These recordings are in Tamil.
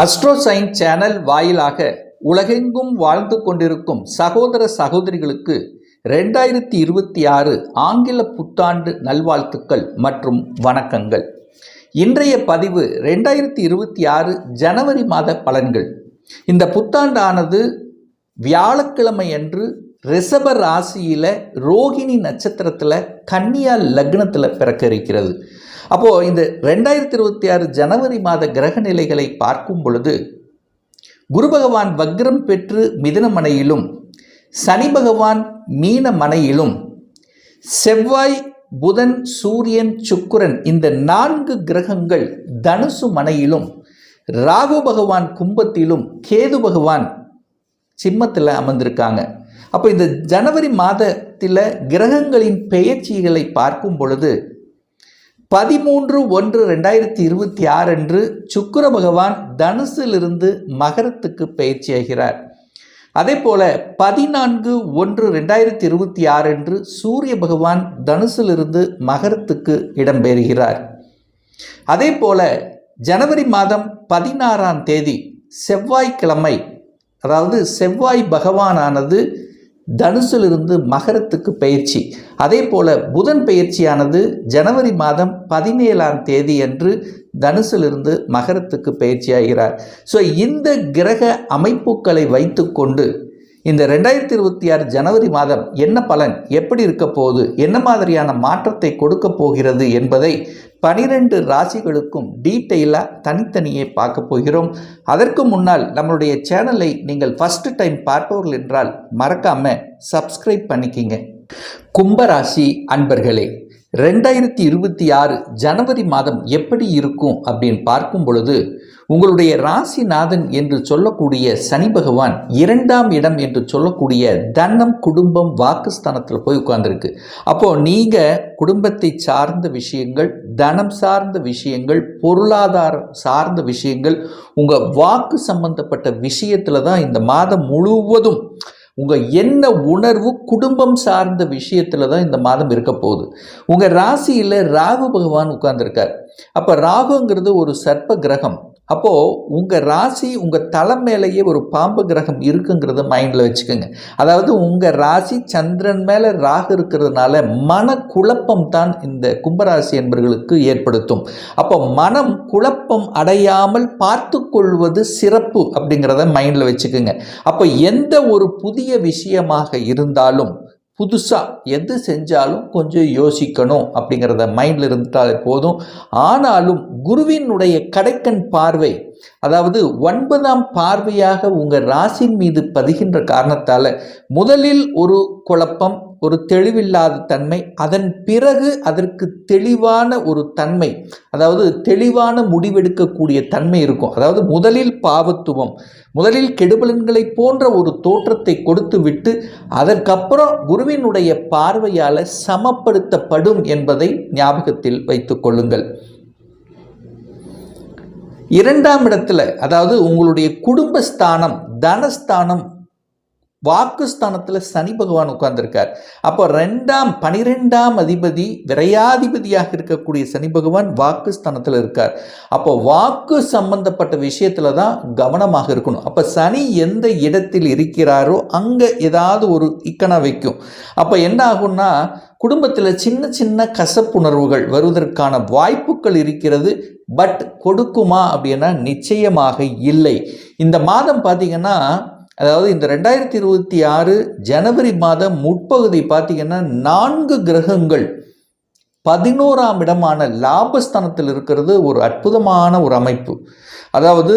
அஸ்ட்ரோ சயின்ஸ் சேனல் வாயிலாக உலகெங்கும் வாழ்ந்து கொண்டிருக்கும் சகோதர சகோதரிகளுக்கு ரெண்டாயிரத்தி இருபத்தி ஆறு ஆங்கில புத்தாண்டு நல்வாழ்த்துக்கள் மற்றும் வணக்கங்கள். இன்றைய பதிவு ரெண்டாயிரத்தி இருபத்தி ஆறு ஜனவரி மாத பலன்கள். இந்த புத்தாண்டானது வியாழக்கிழமை அன்று ரிஷப ராசியில் ரோகிணி நட்சத்திரத்தில் கன்னியா லக்னத்தில் பிறக்க இருக்கிறது அப்போது இந்த ரெண்டாயிரத்தி இருபத்தி ஆறு ஜனவரி மாத கிரக நிலைகளை பார்க்கும் பொழுது குரு பகவான் வக்ரம் பெற்று மிதுன மனையிலும் சனி பகவான் மீன மனையிலும் செவ்வாய் புதன் சூரியன் சுக்கிரன் இந்த நான்கு கிரகங்கள் தனுசு மனையிலும் ராகு பகவான் கும்பத்திலும் கேது பகவான் சிம்மத்தில் அமர்ந்திருக்காங்க. அப்போ இந்த ஜனவரி மாதத்தில் கிரகங்களின் பெயர்ச்சிகளை பார்க்கும் பொழுது பதிமூன்று ஒன்று ரெண்டாயிரத்தி இருபத்தி ஆறு அன்று சுக்கர பகவான் தனுசிலிருந்து மகரத்துக்கு பயிற்சியாகிறார் அதே போல பதினான்கு ஒன்று ரெண்டாயிரத்தி இருபத்தி ஆறு அன்று சூரிய பகவான் தனுசிலிருந்து மகரத்துக்கு இடம்பெறுகிறார் அதே போல ஜனவரி மாதம் பதினாறாம் தேதி செவ்வாய்க்கிழமை அதாவது செவ்வாய் பகவானானது தனுசிலிருந்து மகரத்துக்கு பயிற்சி. அதே போல புதன் பயிற்சியானது ஜனவரி மாதம் பதினேழாம் தேதி அன்று தனுசிலிருந்து மகரத்துக்கு பயிற்சியாகிறார். ஸோ இந்த கிரக அமைப்புகளை வைத்துக்கொண்டு இந்த ரெண்டாயிரத்தி இருபத்தி ஆறு ஜனவரி மாதம் என்ன பலன்? எப்படி இருக்க போகுது? என்ன மாதிரியான மாற்றத்தை கொடுக்க போகிறது என்பதை பனிரெண்டு ராசிகளுக்கும் டீட்டெயிலாக தனித்தனியே பார்க்க போகிறோம். அதற்கு முன்னால் நம்மளுடைய சேனலை நீங்கள் ஃபஸ்ட்டு டைம் பார்ப்பவர்கள் என்றால் மறக்காமல் சப்ஸ்கிரைப் பண்ணிக்கிங்க. கும்பராசி அன்பர்களே ரெண்டாயிரத்தி இருபத்தி ஆறு ஜனவரி மாதம் எப்படி இருக்கும் அப்படின்னு பார்க்கும் பொழுது உங்களுடைய ராசிநாதன் என்று சொல்லக்கூடிய சனி பகவான் இரண்டாம் இடம் என்று சொல்லக்கூடிய தனம் குடும்பம் வாக்குஸ்தானத்தில் போய் உட்கார்ந்துருக்கு. அப்போது நீங்கள் குடும்பத்தை சார்ந்த விஷயங்கள் தனம் சார்ந்த விஷயங்கள் பொருளாதாரம் சார்ந்த விஷயங்கள் உங்கள் வாக்கு சம்பந்தப்பட்ட விஷயத்தில் தான் இந்த மாதம் முழுவதும் உங்கள் என்ன உணர்வு குடும்பம் சார்ந்த விஷயத்தில் தான் இந்த மாதம் இருக்க போகுது. உங்கள் ராசியில் ராகு பகவான் உட்கார்ந்துருக்கார். அப்போ ராகுங்கிறது ஒரு சர்ப்ப கிரகம். அப்போது உங்கள் ராசி உங்கள் தலை மேலேயே ஒரு பாம்பு கிரகம் இருக்குங்கிறத மைண்டில் வச்சுக்கோங்க. அதாவது உங்கள் ராசி சந்திரன் மேலே ராகு இருக்கிறதுனால மனக்குழப்பம் தான் இந்த கும்பராசி என்பவர்களுக்கு ஏற்படுத்தும். அப்போ மனம் குழப்பம் அடையாமல் பார்த்து கொள்வது சிறப்பு அப்படிங்கிறத மைண்டில் வச்சுக்கோங்க. அப்போ எந்த ஒரு புதிய விஷயமாக இருந்தாலும் புதுசாக எது செஞ்சாலும் கொஞ்சம் யோசிக்கணும் அப்படிங்கிறத மைண்டில் இருந்துட்டாலே போதும். ஆனாலும் குருவினுடைய கடைக்கண் பார்வை அதாவது ஒன்பதாம் பார்வையாக உங்கள் ராசின் மீது பதிகின்ற காரணத்தால் முதலில் ஒரு குழப்பம் ஒரு தெளிவில்லாத தன்மை அதன் பிறகு அதற்கு தெளிவான ஒரு தன்மை அதாவது தெளிவான முடிவெடுக்கக்கூடிய தன்மை இருக்கும். அதாவது முதலில் பாவத்துவம் முதலில் கெடுபலன்களை போன்ற ஒரு தோற்றத்தை கொடுத்து விட்டு அதற்கப்புறம் குருவினுடைய பார்வையால் சமப்படுத்தப்படும் என்பதை ஞாபகத்தில் வைத்துக் கொள்ளுங்கள். இரண்டாம் இடத்துல அதாவது உங்களுடைய குடும்பஸ்தானம் தனஸ்தானம் வாக்குஸ்தானத்தில் சனி பகவான் உட்கார்ந்துருக்கார். அப்போ ரெண்டாம் பனிரெண்டாம் அதிபதி விரையாதிபதியாக இருக்கக்கூடிய சனி பகவான் வாக்குஸ்தானத்தில் இருக்கார். அப்போ வாக்கு சம்பந்தப்பட்ட விஷயத்தில் தான் கவனமாக இருக்கணும். அப்போ சனி எந்த இடத்தில் இருக்கிறாரோ அங்கே ஏதாவது ஒரு இக்கனை வைக்கும். அப்போ என்ன ஆகும்னா குடும்பத்தில் சின்ன சின்ன கசப்புணர்வுகள் வருவதற்கான வாய்ப்புகள் இருக்கிறது பட் கொடுக்குமா அப்படின்னா நிச்சயமாக இல்லை. இந்த மாதம் பார்த்திங்கன்னா அதாவது இந்த ரெண்டாயிரத்தி இருபத்தி ஆறு ஜனவரி மாதம் முற்பகுதி பார்த்திங்கன்னா நான்கு கிரகங்கள் பதினோராம் இடமான லாபஸ்தானத்தில் இருக்கிறது ஒரு அற்புதமான ஒரு அமைப்பு. அதாவது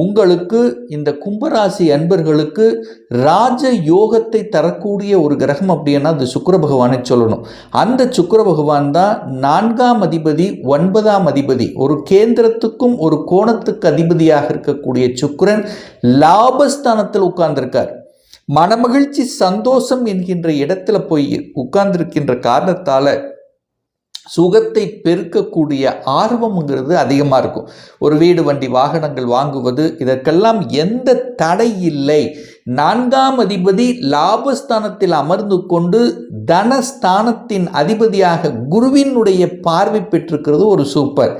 உங்களுக்கு இந்த கும்பராசி அன்பர்களுக்கு ராஜ யோகத்தை தரக்கூடிய ஒரு கிரகம் அப்படின்னா அது சுக்கர பகவானை சொல்லணும். அந்த சுக்கர பகவான் தான் நான்காம் அதிபதி ஒன்பதாம் அதிபதி. ஒரு கேந்திரத்துக்கும் ஒரு கோணத்துக்கு அதிபதியாக இருக்கக்கூடிய சுக்கரன் லாபஸ்தானத்தில் உட்கார்ந்திருக்கார். மனமகிழ்ச்சி சந்தோஷம் என்கின்ற இடத்துல போய் உட்கார்ந்திருக்கின்ற காரணத்தால் சுகத்தை பெருக்கக்கூடிய ஆர்வம்ங்கிறது அதிகமாக இருக்கும். ஒரு வீடு வண்டி வாகனங்கள் வாங்குவது இதற்கெல்லாம் எந்த தடை இல்லை. நான்காம் அதிபதி லாபஸ்தானத்தில் அமர்ந்து கொண்டு தனஸ்தானத்தின் அதிபதியாக குருவினுடைய பார்வை பெற்றிருக்கிறது ஒரு சூப்பர்.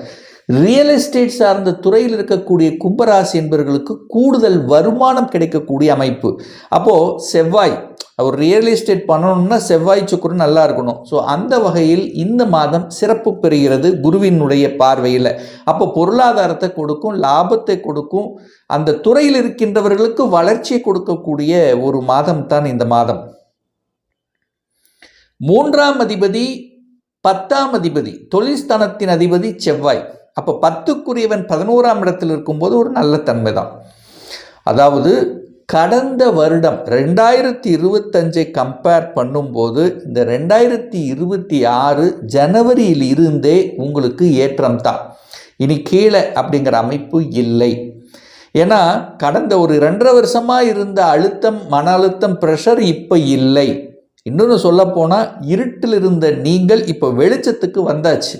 ரியல் எஸ்டேட் சார்ந்த துறையில் இருக்கக்கூடிய கும்பராசி என்பவர்களுக்கு கூடுதல் வருமானம் கிடைக்கக்கூடிய அமைப்பு. அப்போது செவ்வாய் ஒரு ரியல் எஸ்டேட் பண்ணணும்னா செவ்வாய் சுக்கரம் நல்லா இருக்கணும். ஸோ அந்த வகையில் இந்த மாதம் சிறப்பு பெறுகிறது குருவினுடைய பார்வையில். அப்போ பொருளாதாரத்தை கொடுக்கும் லாபத்தை கொடுக்கும் அந்த துறையில் இருக்கின்றவர்களுக்கு வளர்ச்சியை கொடுக்கக்கூடிய ஒரு மாதம் தான் இந்த மாதம். மூன்றாம் அதிபதி பத்தாம் அதிபதி தொழில் ஸ்தானத்தின் அதிபதி செவ்வாய். அப்போ பத்துக்குரியவன் பதினோராம் இடத்தில் இருக்கும்போது ஒரு நல்ல தன்மை தான் அதாவது கடந்த வருடம் ரெண்டாயிரத்தி இருபத்தஞ்சை கம்பேர் பண்ணும்போது இந்த ரெண்டாயிரத்தி இருபத்தி ஆறு ஜனவரியில் இருந்தே உங்களுக்கு ஏற்றம் தான் இனி கீழே அப்படிங்கிற அமைப்பு இல்லை. ஏன்னா கடந்த ஒரு ரெண்டரை வருஷமாக இருந்த அழுத்தம் மன அழுத்தம் ப்ரெஷர் இப்போ இல்லை. இன்னொன்று சொல்லப்போனால் இருட்டில் இருந்த நீங்கள் இப்போ வெளிச்சத்துக்கு வந்தாச்சு.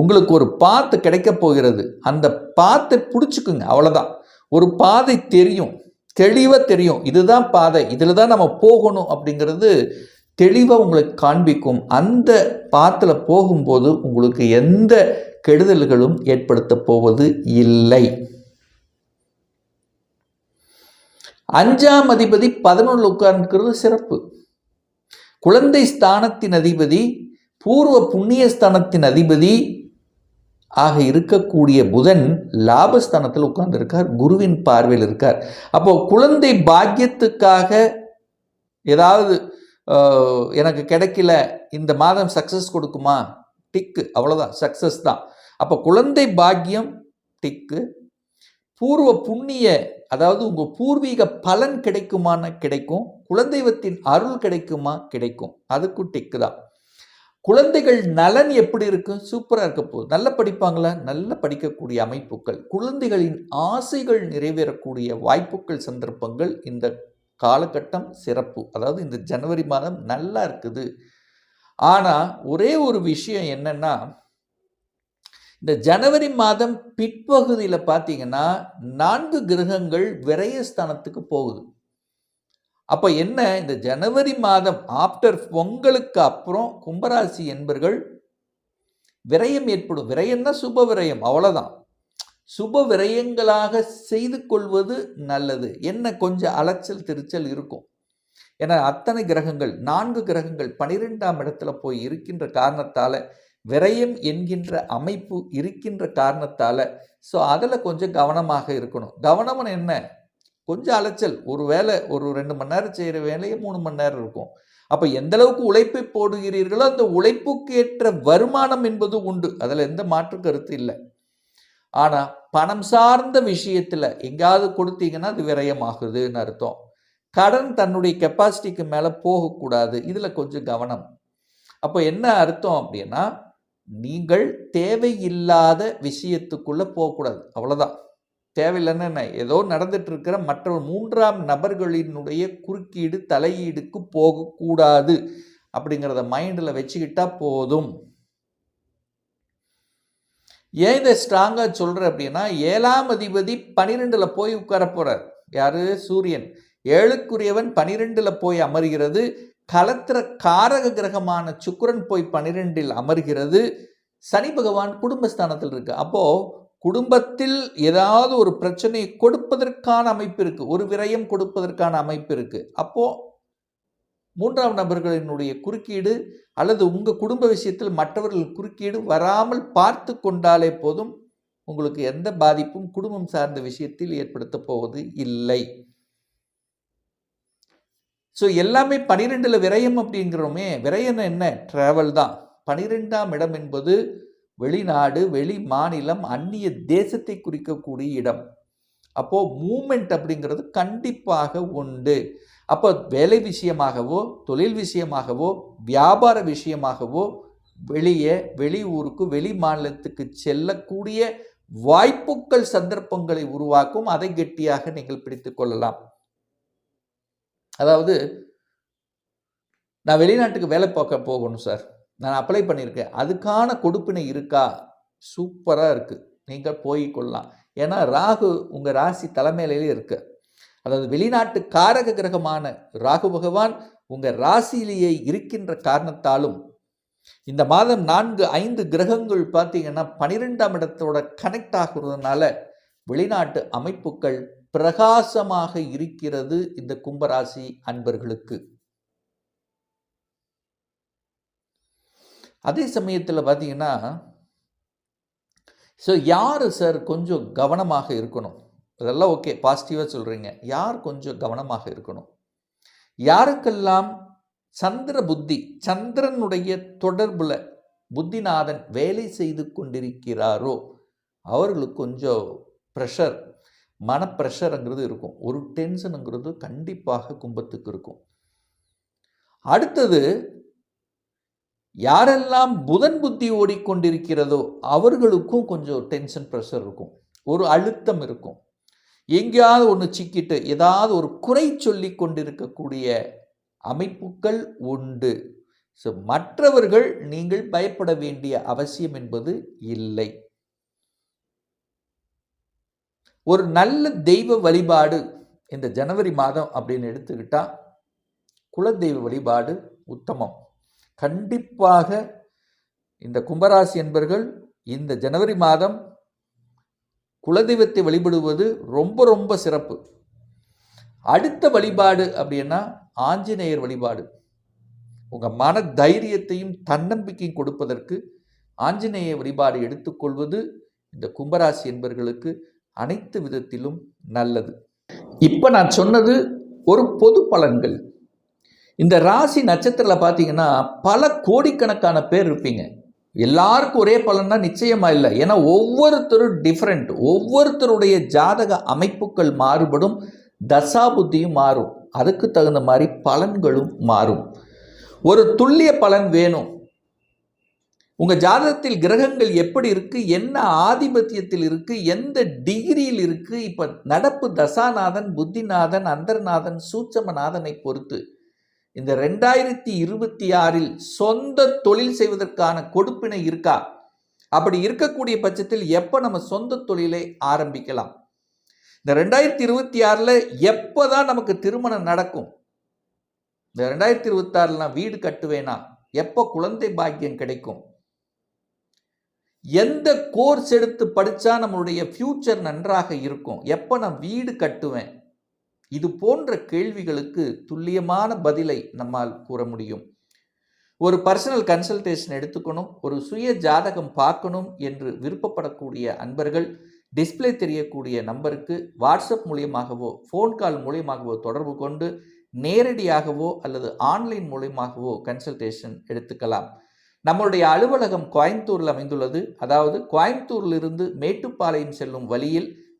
உங்களுக்கு ஒரு பாத்து கிடைக்க போகிறது. அந்த பாத்தை பிடிச்சிக்குங்க அவ்வளோதான் ஒரு பாதை தெரியும் தெளிவாக தெரியும். இதுதான் பாதை இதில் தான் நம்ம போகணும் அப்படிங்கிறது தெளிவாக உங்களுக்கு காண்பிக்கும். அந்த பாத்தில் போகும்போது உங்களுக்கு எந்த கெடுதல்களும் ஏற்படுத்த போவது இல்லை. அஞ்சாம் அதிபதி பதினொன்று உட்கார்ந்துக்கிறது சிறப்பு. குழந்தை ஸ்தானத்தின் அதிபதி பூர்வ புண்ணிய ஸ்தானத்தின் அதிபதி ஆக இருக்கக்கூடிய புதன் லாபஸ்தானத்தில் உட்கார்ந்துருக்கார் குருவின் பார்வையில் இருக்கார். அப்போ குழந்தை பாக்கியத்துக்காக ஏதாவது எனக்கு கிடைக்கல இந்த மாதம் சக்ஸஸ் கொடுக்குமா? டிக்கு அவ்வளோதான் சக்ஸஸ் தான். அப்போ குழந்தை பாக்கியம் டிக்கு பூர்வ புண்ணிய அதாவது உங்கள் பூர்வீக பலன் கிடைக்குமான கிடைக்கும் குலதெய்வத்தின் அருள் கிடைக்குமா? கிடைக்கும். அதுக்கும் டிக்கு தான். குழந்தைகள் நலன் எப்படி இருக்கும் சூப்பராக இருக்க போகுது நல்ல படிப்பாங்களா? நல்ல படிக்கக்கூடிய அமைப்புகள். குழந்தைகளின் ஆசைகள் நிறைவேறக்கூடிய வாய்ப்புகள் சந்தர்ப்பங்கள் இந்த காலகட்டம் சிறப்பு. அதாவது இந்த ஜனவரி மாதம் நல்லா இருக்குது. ஆனால் ஒரே ஒரு விஷயம் என்னென்னா இந்த ஜனவரி மாதம் பிற்பகுதியில் பார்த்தீங்கன்னா நான்கு கிரகங்கள் விரயஸ்தானத்துக்கு போகுது. அப்போ என்ன? இந்த ஜனவரி மாதம் ஆஃப்டர் பொங்கலுக்கு அப்புறம் கும்பராசி என்பர்கள் விரயம் ஏற்படும். விரயம்னா சுப விரயம் அவ்வளோதான் சுப விரயங்களாக செய்து கொள்வது நல்லது. என்ன? கொஞ்சம் அலைச்சல் திருச்சல் இருக்கும். ஏன்னா அத்தனை கிரகங்கள் நான்கு கிரகங்கள் பனிரெண்டாம் இடத்துல போய் இருக்கின்ற காரணத்தால் விரயம் என்கின்ற அமைப்பு இருக்கின்ற காரணத்தால் ஸோ அதில் கொஞ்சம் கவனமாக இருக்கணும். கவனம்னு என்ன? கொஞ்சம் அலைச்சல். ஒரு வேலை ஒரு ரெண்டு மணி நேரம் செய்கிற வேலையே மூணு மணி நேரம் இருக்கும். அப்போ எந்த அளவுக்கு உழைப்பை போடுகிறீர்களோ அந்த உழைப்புக்கு ஏற்ற வருமானம் என்பது உண்டு. அதில் எந்த மாற்று கருத்து இல்லை. ஆனால் பணம் சார்ந்த விஷயத்தில் எங்கேயாவது கொடுத்தீங்கன்னா அது விரயமாகுதுன்னு அர்த்தம். கடன் தன்னுடைய கெப்பாசிட்டிக்கு மேலே போகக்கூடாது. இதில் கொஞ்சம் கவனம். அப்போ என்ன அர்த்தம் அப்படின்னா நீங்கள் தேவையில்லாத விஷயத்துக்குள்ளே போகக்கூடாது. அவ்வளோதான் தேவையில்லைன்னு என்ன ஏதோ நடந்துட்டு இருக்கிற மற்ற மூன்றாம் நபர்களினுடைய குறுக்கீடு தலையீடுக்கு போகக்கூடாது அப்படிங்கிறத மைண்டில் வச்சுக்கிட்டா போதும். ஏன் இதை ஸ்ட்ராங்காக சொல்கிறேன் அப்படின்னா ஏழாம் அதிபதி பனிரெண்டில் போய் உட்கார போகிறார் யார்? சூரியன். ஏழுக்குரியவன் பனிரெண்டில் போய் அமர்கிறது. கலத்திர காரக கிரகமான சுக்கரன் போய் பனிரெண்டில் அமர்கிறது. சனி பகவான் குடும்பஸ்தானத்தில் இருக்கு அப்போது குடும்பத்தில் ஏதாவது ஒரு பிரச்சனையை கொடுப்பதற்கான அமைப்பு இருக்கு. ஒரு விரயம் கொடுப்பதற்கான அமைப்பு இருக்கு. அப்போ மூன்றாம் நபர்களினுடைய குறுக்கீடு அல்லது உங்கள் குடும்ப விஷயத்தில் மற்றவர்கள் குறுக்கீடு வராமல் பார்த்து கொண்டாலே போதும் உங்களுக்கு எந்த பாதிப்பும் குடும்பம் சார்ந்த விஷயத்தில் ஏற்படுத்த போவது இல்லை. ஸோ எல்லாமே பனிரெண்டில் விரயம் அப்படிங்கிறோமே. விரயம் என்ன? ட்ராவல் தான். பனிரெண்டாம் இடம் என்பது வெளிநாடு வெளி மாநிலம் அந்நிய தேசத்தை குறிக்கக்கூடிய இடம். அப்போது மூமெண்ட் அப்படிங்கிறது கண்டிப்பாக உண்டு. அப்போ வேலை விஷயமாகவோ தொழில் விஷயமாகவோ வியாபார விஷயமாகவோ வெளியே வெளி ஊருக்கு வெளி மாநிலத்துக்கு செல்லக்கூடிய வாய்ப்புகள் சந்தர்ப்பங்களை உருவாக்கும் அதை கெட்டியாக நீங்கள் பிடித்து கொள்ளலாம். அதாவது நான் வெளிநாட்டுக்கு வேலை பார்க்க போகணும் சார். நான் அப்ளை பண்ணியிருக்கேன். அதுக்கான கொடுப்பினை இருக்கா? சூப்பராக இருக்குது நீங்கள் போய் கொள்ளலாம். ஏன்னா ராகு உங்கள் ராசி தலைமையிலேயே இருக்கு. அதாவது வெளிநாட்டு காரக கிரகமான ராகு பகவான் உங்கள் ராசியிலேயே இருக்கின்ற காரணத்தாலும் இந்த மாதம் நான்கு ஐந்து கிரகங்கள் பார்த்தீங்கன்னா பனிரெண்டாம் இடத்தோட கனெக்ட் ஆகுறதுனால வெளிநாட்டு அமைப்புகள் பிரகாசமாக இருக்கிறது இந்த கும்பராசி அன்பர்களுக்கு. அதே சமயத்தில் பார்த்தீங்கன்னா ஸோ யார் சார் கொஞ்சம் கவனமாக இருக்கணும்? அதெல்லாம் ஓகே பாசிட்டிவாக சொல்கிறீங்க யார் கொஞ்சம் கவனமாக இருக்கணும்? யாருக்கெல்லாம் சந்திர புத்தி சந்திரனுடைய தொடர்பில் புத்திநாதன் வேலை செய்து கொண்டிருக்கிறாரோ அவர்களுக்கு கொஞ்சம் ப்ரெஷர் மன ப்ரெஷருங்கிறது இருக்கும். ஒரு டென்ஷனுங்கிறது கண்டிப்பாக கும்பத்துக்கு இருக்கும். அடுத்தது யாரெல்லாம் புதன் புத்தி ஓடிக்கொண்டிருக்கிறதோ அவர்களுக்கும் கொஞ்சம் டென்ஷன் ப்ரெஷர் இருக்கும். ஒரு அழுத்தம் இருக்கும். எங்கேயாவது ஒன்று சிக்கிட்டு ஏதாவது ஒரு குறை சொல்லி கொண்டிருக்கக்கூடிய அமைப்புகள் உண்டு. ஸோ மற்றவர்கள் நீங்கள் பயப்பட வேண்டிய அவசியம் என்பது இல்லை. ஒரு நல்ல தெய்வ வழிபாடு இந்த ஜனவரி மாதம் அப்படின்னு எடுத்துக்கிட்டால் குலதெய்வ வழிபாடு உத்தமம். கண்டிப்பாக இந்த கும்பராசி என்பர்கள் இந்த ஜனவரி மாதம் குலதெய்வத்தை வழிபடுவது ரொம்ப ரொம்ப சிறப்பு. அடுத்த வழிபாடு அப்படின்னா ஆஞ்சநேயர் வழிபாடு. உங்கள் மன தைரியத்தையும் தன்னம்பிக்கையும் கொடுப்பதற்கு ஆஞ்சநேய வழிபாடு எடுத்துக்கொள்வது இந்த கும்பராசி என்பர்களுக்கு அனைத்து விதத்திலும் நல்லது. இப்போ நான் சொன்னது ஒரு பொது பலன்கள். இந்த ராசி நட்சத்திரத்தில் பார்த்தீங்கன்னா பல கோடிக்கணக்கான பேர் இருப்பீங்க. எல்லாருக்கும் ஒரே பலன்னா நிச்சயமாக இல்லை. ஏன்னா ஒவ்வொருத்தரும் டிஃப்ரெண்ட் ஒவ்வொருத்தருடைய ஜாதக அமைப்புகள் மாறுபடும் தசாபுத்தியும் மாறும். அதுக்கு தகுந்த மாதிரி பலன்களும் மாறும். ஒரு துல்லிய பலன் வேணும். உங்கள் ஜாதகத்தில் கிரகங்கள் எப்படி இருக்குது என்ன ஆதிபத்தியத்தில் இருக்குது எந்த டிகிரியில் இருக்குது இப்போ நடப்பு தசாநாதன் புத்திநாதன் அந்தர்நாதன் சூட்சமநாதனை பொறுத்து இந்த ரெண்டாயிரத்தி இருபத்தி ஆறில் சொந்த தொழில் செய்வதற்கான கொடுப்பினை இருக்கா? அப்படி இருக்கக்கூடிய பட்சத்தில் எப்போ நம்ம சொந்த தொழிலை ஆரம்பிக்கலாம்? இந்த ரெண்டாயிரத்தி இருபத்தி ஆறில் எப்போ தான் நமக்கு திருமணம் நடக்கும்? இந்த ரெண்டாயிரத்தி இருபத்தாறில் நான் வீடு கட்டுவேனா? எப்போ குழந்தை பாக்கியம் கிடைக்கும்? எந்த கோர்ஸ் எடுத்து படித்தா நம்மளுடைய ஃப்யூச்சர் நன்றாக இருக்கும்? எப்போ நான் வீடு கட்டுவேன்? இது போன்ற கேள்விகளுக்கு துல்லியமான பதிலை நம்மால் கூற முடியும். ஒரு பர்சனல் கன்சல்டேஷன் எடுத்துக்கணும் ஒரு சுய ஜாதகம் பார்க்கணும் என்று விருப்பப்படக்கூடிய அன்பர்கள் டிஸ்பிளே தெரியக்கூடிய நம்பருக்கு வாட்ஸ்அப் மூலியமாகவோ ஃபோன் கால் மூலியமாகவோ தொடர்பு கொண்டு நேரடியாகவோ அல்லது ஆன்லைன் மூலியமாகவோ கன்சல்டேஷன் எடுத்துக்கலாம். நம்மளுடைய அலுவலகம் கோயம்புத்தூரில் அமைந்துள்ளது. அதாவது கோயம்புத்தூரிலிருந்து மேட்டுப்பாளையம் செல்லும் வழியில்